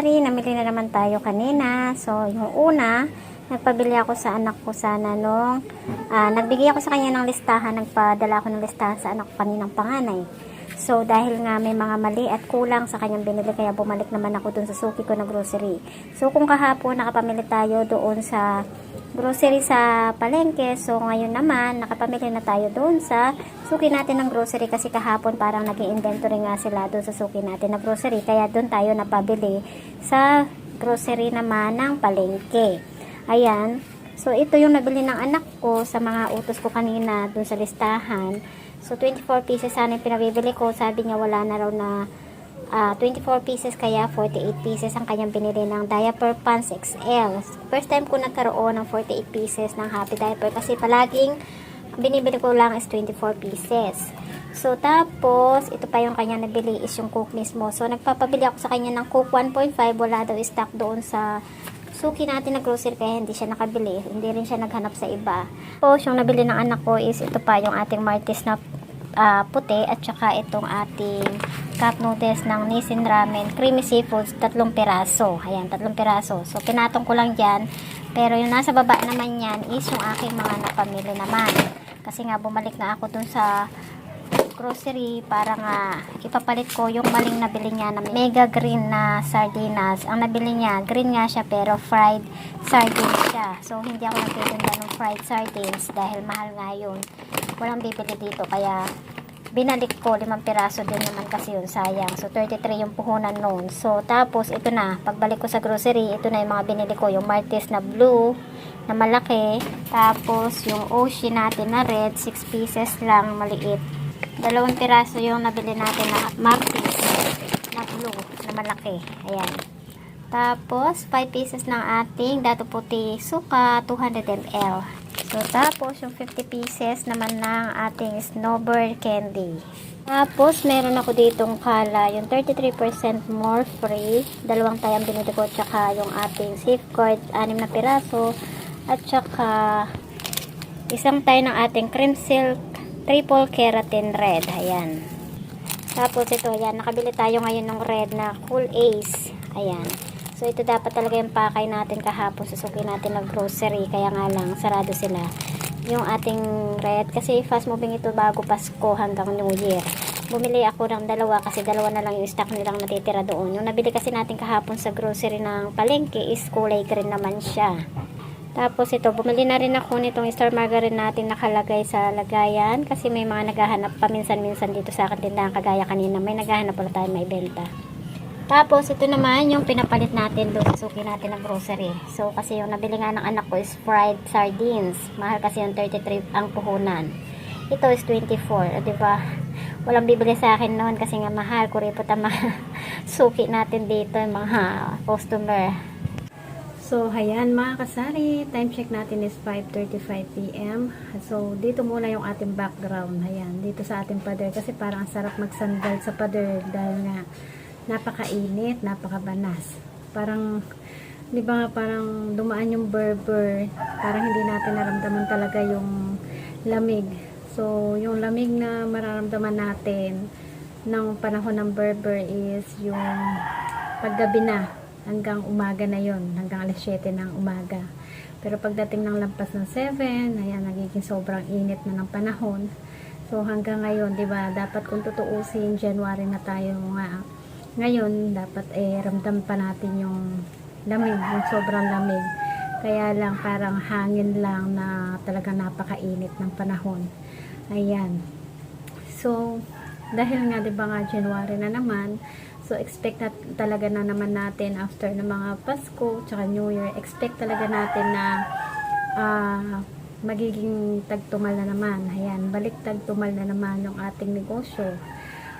kasari, namili na naman tayo kanina. So, yung una, nagpabili ako sa anak ko sana nung, ah, nagbigay ako sa kanya ng listahan, nagpadala ako ng listahan sa anak ko kaninang panganay. So, dahil nga may mga mali at kulang sa kanyang binili, kaya bumalik naman ako dun sa suki ko na grocery. So, kung kahapon nakapamili tayo doon sa grocery sa palengke, so ngayon naman, nakapamili na tayo doon sa suki natin ng grocery kasi kahapon parang naging inventory nga sila doon sa suki natin na grocery, kaya doon tayo napabili sa grocery naman ng palengke. Ayan. So, ito yung nabili ng anak ko sa mga utos ko kanina doon sa listahan. So, 24 pieces sana yung pinabibili ko. Sabi niya wala na raw na ah, 24 pieces kaya 48 pieces ang kanyang binili ng diaper pants XL. First time ko nagkaroon ng 48 pieces ng happy diaper kasi palaging binibili ko lang is 24 pieces. So, tapos, ito pa yung kanya nabili is yung Coke mismo. So, nagpapabili ako sa kanya ng Coke 1.5. Wala daw stock doon sa suki natin na grocery kaya hindi siya nakabili. Hindi rin siya naghanap sa iba. Tapos, yung nabili ng anak ko is ito pa yung ating Martis na ah, puti at saka itong ating cup noodles ng Nissin Ramen Creamy Seafoods, tatlong piraso. Ayan, tatlong piraso. So, pinatong ko lang dyan. Pero yung nasa baba naman yan is yung aking mga napamili naman. Kasi nga, bumalik na ako dun sa grocery para nga ipapalit ko yung maling nabili niya na mega green na sardinas. Ang nabili niya, green nga siya pero fried sardines siya. So, hindi ako nagtitinda ng fried sardines dahil mahal nga yun. Walang bibili dito kaya binalik ko limang piraso din naman kasi yun sayang. So, 33 yung puhunan noon. So, tapos ito na, pagbalik ko sa grocery, ito na yung mga binili ko. Yung Martis na blue, na malaki. Tapos, yung Oshi natin na red, 6 pieces lang, maliit. Dalawang piraso yung nabili natin na Martis na blue, na malaki. Ayan. Tapos, 5 pieces ng ating dato puti suka, 200 ml. So, tapos, yung 50 pieces naman ng ating snowbird candy. Tapos, meron ako ditong kala, yung 33% more free. Dalawang tayang binili ko, tsaka yung ating safeguard, anim na piraso. At tsaka, isang tayo ng ating cream silk triple keratin red. Ayan. Tapos ito, ayan, nakabili tayo ngayon ng red na Cool Ace. Ayan. So, ito dapat talaga yung pakay natin kahapon. Susuki natin ng grocery. Kaya nga lang, sarado sila. Yung ating red. Kasi fast moving ito bago Pasko hanggang New Year. Bumili ako ng dalawa kasi dalawa na lang yung stock nilang natitira doon. Yung nabili kasi natin kahapon sa grocery ng palengke is kulay green naman siya. Tapos ito, bumili na rin ako nitong star margarine natin nakalagay sa lagayan kasi may mga naghahanap paminsan-minsan dito sa akin tindahan kagaya kanina. May naghahanap pala tayo may benta. Tapos ito naman yung pinapalit natin doon sa suki natin ng grocery. So kasi yung nabili nga ng anak ko is fried sardines. Mahal kasi yung 33 ang puhunan. Ito is 24, o, di ba? Walang bibili sa akin noon kasi nga mahal. Kuripot ang mga suki natin dito, yung mga customer. So, ayan mga kasari, time check natin is 5.35pm. So, dito muna yung ating background. Ayan, dito sa ating pader. Kasi parang ang sarap magsandal sa pader dahil nga napakainit, napakabanas. Parang, di ba nga parang dumaan yung berber. Parang hindi natin naramdaman talaga yung lamig. So, yung lamig na mararamdaman natin ng panahon ng berber is yung paggabi na hanggang umaga na yon hanggang alas 7 ng umaga. Pero pagdating ng lampas ng 7, ayan, nagiging sobrang init na ng panahon. So hanggang ngayon, 'di ba, dapat kung tutuusin January na tayo nga. Ngayon, dapat eh ramdam pa natin yung lamig, yung sobrang lamig. Kaya lang parang hangin lang na talaga napakainit ng panahon. Ayan. So, dahil nga 'di ba nga January na naman, so expect na talaga na naman natin after ng mga Pasko tsaka New Year, expect talaga natin na ah, magiging tagtumal na naman. Ayan, balik tagtumal na naman yung ating negosyo.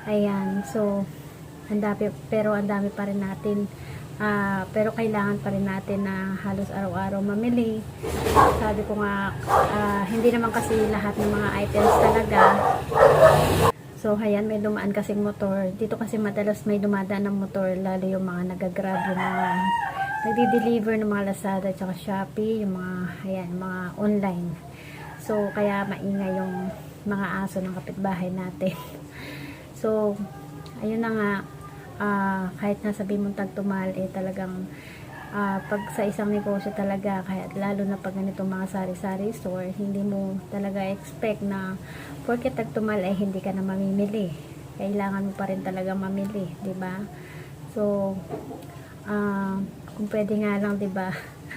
Ayan, so ang dami, pero ang dami pa rin natin ah, pero kailangan pa rin natin na halos araw-araw mamili. Sabi ko nga, ah, hindi naman kasi lahat ng mga items talaga So, ayan, may dumaan kasing motor. Dito kasi madalas may dumadaan ng motor, lalo yung mga nagagrab, yung mga nagdi-deliver ng mga Lazada at Shopee, yung mga, ayan, mga online. So, kaya maingay yung mga aso ng kapitbahay natin. So, ayun na nga, ah, kahit nasabi mong tagtumal, eh talagang ah, pag sa isang negosyo talaga, kahit lalo na pag ganitong mga sari-sari store, hindi mo talaga expect na porket tagtumal ay hindi ka na mamimili. Kailangan mo pa rin talaga mamili, di ba? So, ah, kung pwede nga lang, di ba?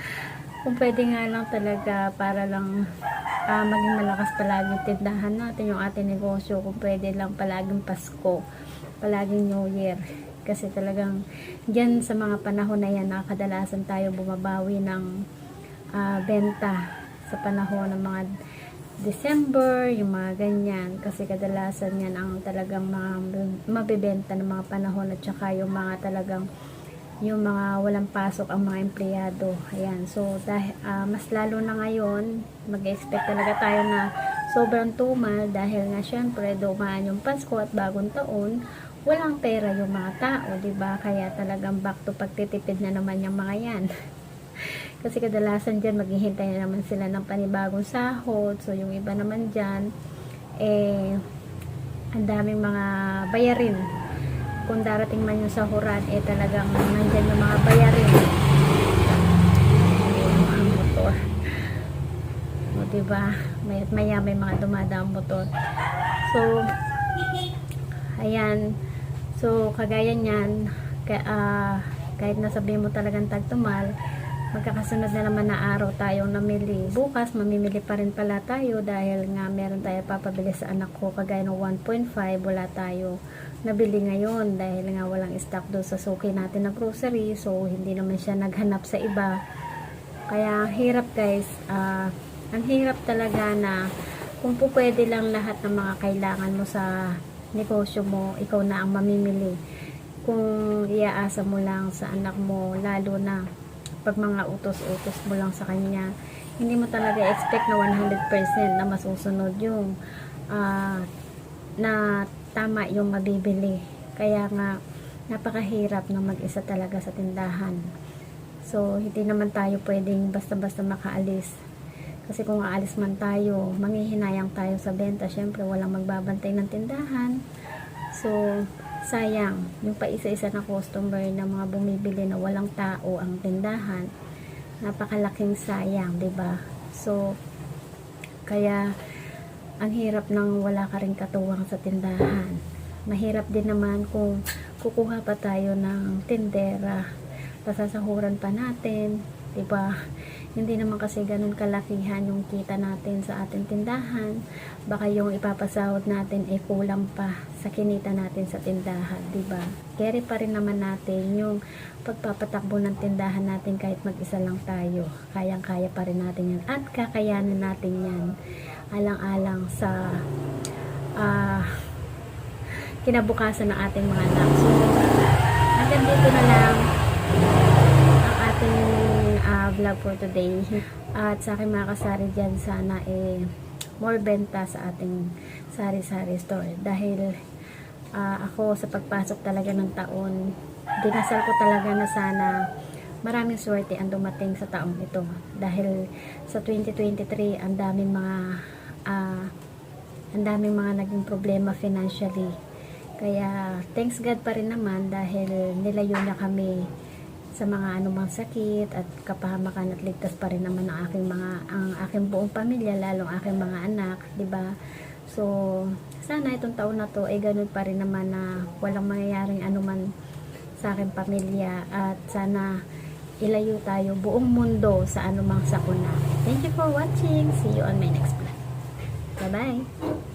kung pwede nga lang talaga para lang ah, maging malakas palagi tindahan natin, yung ating negosyo, kung pwede lang palaging Pasko, palaging New Year. Kasi talagang dyan sa mga panahon na yan, na kadalasan tayo bumabawi ng ah, benta sa panahon ng mga December, yung mga ganyan. Kasi kadalasan yan ang talagang mga mabibenta ng mga panahon at saka yung mga talagang yung mga walang pasok ang mga empleyado. Ayan. So, dahil, ah, mas lalo na ngayon, mag-expect talaga tayo na sobrang tumal dahil nga syempre dumaan yung Pasko at bagong taon, walang pera yung mga tao, 'di ba? Kaya talagang back to pagtitipid na naman yung mga 'yan. Kasi kadalasan diyan maghihintay na naman sila ng panibagong sahod. So, yung iba naman diyan eh ang daming mga bayarin kung darating man yung sahuran, eh talagang nandyan yung mga bayarin. Yung motor. O, diba? May, maya may mga dumadaang motor. So, ayan. So, kagaya niyan, ka, ah, kahit nasabi mo talagang tagtumal, magkakasunod na naman na araw tayong namili. Bukas, mamimili pa rin pala tayo dahil nga meron tayo papabili sa anak ko. Kagaya ng 1.5, wala tayo nabili ngayon dahil nga walang stock doon sa suki natin na grocery. So hindi naman siya naghanap sa iba. Kaya hirap guys. Ah, ang hirap talaga na kung po pwede lang lahat ng mga kailangan mo sa negosyo mo ikaw na ang mamimili kung iaasa mo lang sa anak mo lalo na pag mga utos-utos mo lang sa kanya hindi mo talaga expect na 100% na masusunod yung ah, na tama yung mabibili. Kaya nga, napakahirap na mag-isa talaga sa tindahan. So, hindi naman tayo pwedeng basta-basta makaalis. Kasi kung aalis man tayo, manghihinayang tayo sa benta. Siyempre, walang magbabantay ng tindahan. So, sayang. Yung pa isa-isa na customer na mga bumibili na walang tao ang tindahan, napakalaking sayang, ba? So, kaya ang hirap nang wala ka rin katuwang sa tindahan. Mahirap din naman kung kukuha pa tayo ng tindera, pasasahuran pa natin, 'di ba? Hindi naman kasi ganun kalakihan yung kita natin sa ating tindahan. Baka yung ipapasahod natin ay kulang pa sa kinita natin sa tindahan, 'di ba? Carry pa rin naman natin yung pagpapatakbo ng tindahan natin kahit mag-isa lang tayo. Kayang-kaya pa rin natin yan at kakayanin natin yan alang-alang sa ah, kinabukasan ng ating mga anak. So, hanggang dito na lang vlog for today. At sa aking mga kasari dyan, sana eh, more benta sa ating sari-sari store. Dahil ah, ako sa pagpasok talaga ng taon, dinasal ko talaga na sana maraming swerte ang dumating sa taong ito. Dahil sa 2023, ang daming mga ah, ang daming mga naging problema financially. Kaya thanks God pa rin naman dahil nilayo niya kami sa mga anumang sakit at kapahamakan at ligtas pa rin naman ang aking mga ang aking buong pamilya lalong aking mga anak, 'di ba? So, sana itong taon na to ay ganun pa rin naman na walang mangyayaring anuman sa aking pamilya at sana ilayo tayo buong mundo sa anumang sakuna. Thank you for watching. See you on my next vlog. Bye-bye.